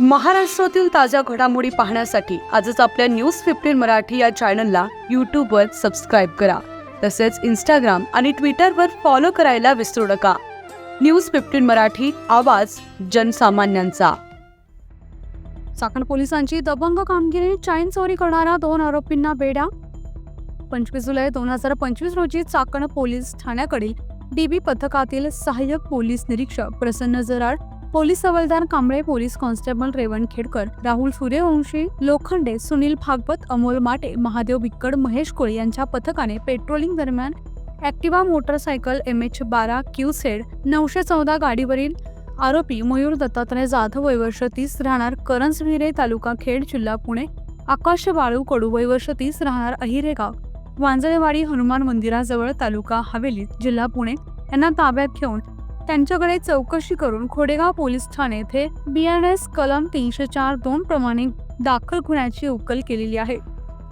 महाराष्ट्रातील ताज्या घडामोडी पाहण्यासाठी आजच आपल्या न्यूज फिफ्टीन मराठी या चॅनलला यूट्यूबवर सबस्क्राईब करा. तसेच इंस्टाग्राम आणि ट्विटरवर फॉलो करायला विसरू नका. न्यूज फिफ्टीन मराठी आवाज जनसामान्यांचा. चाकण पोलिसांची दबंग कामगिरी चाईन चोरी करणाऱ्या दोन आरोपींना बेड्या? पंचवीस जुलै दोन हजार पंचवीस रोजी चाकण पोलीस ठाण्याकडील डीबी पथकातील सहाय्यक पोलीस निरीक्षक Prasanna Jarad police havaldar Kamble police constable Revan Khedkar Rahul Suryavanshi Lokhande Sunil Bhagwat Amol Mate Mahadev Bikkad Mahesh Koli यांच्या पथकाने पेट्रोलिंग दरम्यान ॲक्टिवा मोटरसायकल एम एच बारा क्यू सेड नऊशे चौदा गाडीवरील आरोपी मयूर दत्तात्रय जाधव वयवर्ष तीस राहणार करंजविरे तालुका खेड जिल्हा पुणे आकाश बाळू कडू वयवर्ष तीस राहणार अहिरेगाव वांजळेवाडी हनुमान मंदिराजवळ तालुका हवेली जिल्हा पुणे यांना ताब्यात घेऊन त्यांच्याकडे चौकशी करून खोडेगाव पोलीस ठाणे येथे बी एन एस कलम तीनशे चार दोन प्रमाणे दाखल गुन्ह्याची उकल केलेली आहे.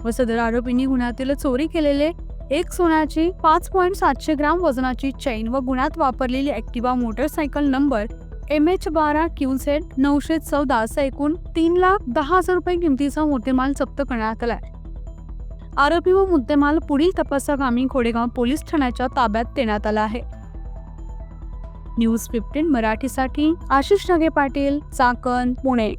व सदर आरोपींनी गुन्ह्यातील चोरी केलेले एक सोन्याची पाच पॉईंट सातशे ग्राम वजनाची चैन व गुन्ह्यात वापरलेली Activa motorcycle number M H बारा क्यू सेट नऊशे चौदा असं एकूण तीन लाख दहा हजार रुपये किमतीचा मुद्देमाल जप्त करण्यात आलाय. आरोपी व मुद्देमाल पुढील तपासाकामी खोडेगाव पोलीस ठाण्याच्या ताब्यात देण्यात आला आहे. न्यूज फिफ्टीन मराठीसाठी आशिष ढगे पाटील चाकण पुणे.